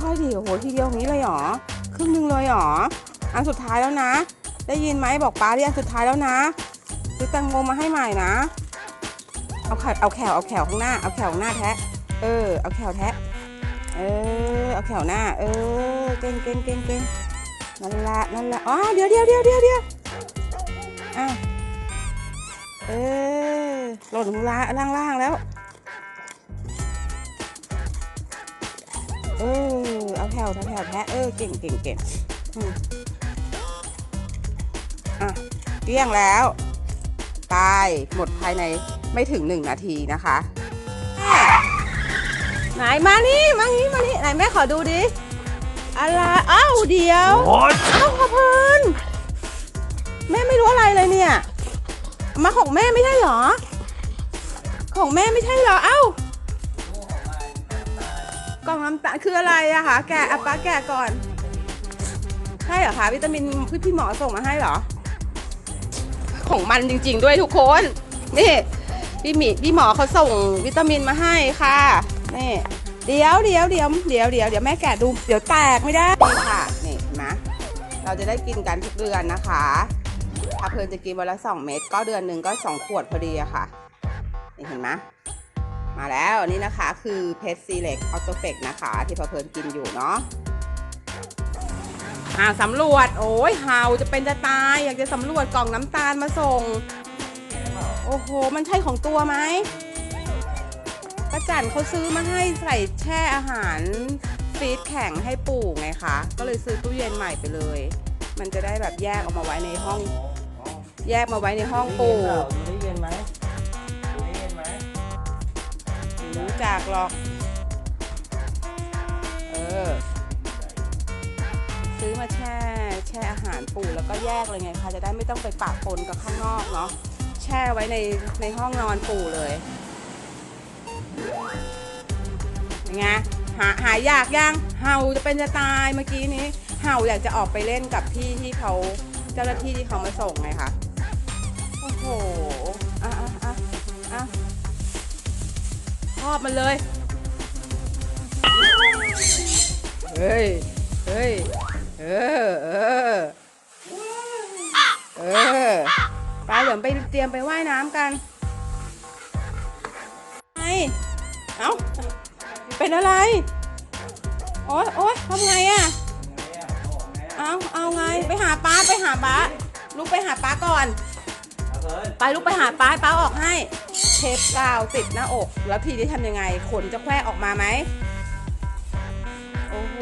ค่อยๆดิโอ้โหทีเดียวอย่างนี้เลยหรอครึ่งหนึงเลยหรออันสุดท้ายแล้วนะ ได้ยินไหมบอกป้าที่อันสุดท้ายแล้วนะซื้อแตังโมมาให้ใหม่นะเอาแขวเอาแขวเอาแขวข้างหน้าเอาแขวข้างหน้าแทะเออเอาแขวแทะเออเอาแขวหน้า เออเก่งเก่งเก่งเก่งนั่นละนั่นละอ๋อเดี๋ยวเดี๋ยวเดี๋ยวเดี๋ยวเดี๋ยวอะเออหล่นลงล่างล่างแล้ว เออ แถวแถวแถวแทะเออเก่งเก่งเก่งอืมอะเกลี้ยงแล้ว ตายหมดภายในไม่ถึงหนึ่งนาทีนะคะไหนมานี่มานี่มานี่ไหนแม่ขอดูดิอะไรอ้าวเดี๋ยวอ้าวขอเพลินแม่ไม่รู้อะไรเลยเนี่ย มาของแม่ไม่ใช่เหรอ ของแม่ไม่ใช่เหรอ เอ้า กล่องน้ำตาลคืออะไรอะคะแกะอะป้าแกะก่อนใช่เหรอคะวิตามินพี่พี่หมอส่งมาให้เหรอ ของมันจริง ๆ ด้วยทุกคนนี่พี่หมีพี่หมอเขาส่งวิตามินมาให้ค่ะนี่เดี๋ยวเดี๋ยวเดี๋ยวเดี๋ยวเดี๋ยวเดี๋ยวแม่แกะดูเดี๋ยวแตกไม่ได้นี่ค่ะนี่เห็นไหมเราจะได้กินกันทุกเดือนนะคะ ถ้าเพลินจะกินวันละ2เม็ดก็เดือนหนึ่งก็2ขวดพอดีอะค่ะนี่เห็นไหม มาแล้วนี่นะคะคือเพชรซีเล็กออโตเฟกนะคะ ที่พอเพลินกินอยู่เนาะอ่าสำรวจ โอ้ยเฮาจะเป็นจะตาย อยากจะสำรวจกล่องน้ำตาลมาส่ง โอ้โห มันใช่ของตัวไหมป้าจันเขาซื้อมาให้ใส่แช่อาหารฟีดแข็งให้ปู่ไงคะ ก็เลยซื้อตู้เย็นใหม่ไปเลย มันจะได้แบบแยกออกมาไว้ในห้อง แยกมาไว้ในห้องปู่ จักหรอก เออ ซื้อมาแช่ แช่อาหารปู่แล้วก็แยกเลยไงคะ จะได้ไม่ต้องไปปะปนกับข้างนอกเนาะ แช่ไว้ในในห้องนอนปู่เลยไงหาหายากยังเห่าจะเป็นจะตายเมื่อกี้นี้ เห่าอยากจะออกไปเล่นกับพี่ที่เขาเจ้าหน้าที่ที่เขามาส่งไงคะ โอ้โห อะอะอะอะ อบมันเลย เฮ้ย เฮ้ย เออ เออ เออไปเหลือมไปเตรียมไปว่ายน้ำกันไงเอ้า เป็นอะไร โอ๊ยโอ๊ยทำไงอะเอาเอาไง ไปหาป้า ไปหาป้า ลุกไปหาป้าก่อนเอาเลย ไปลูกไปหาป้าให้ป้าออกให้เทปกาวติดหน้าอก แล้วทีนี้ทำยังไงขนจะแควออกมาไหมโอ้โห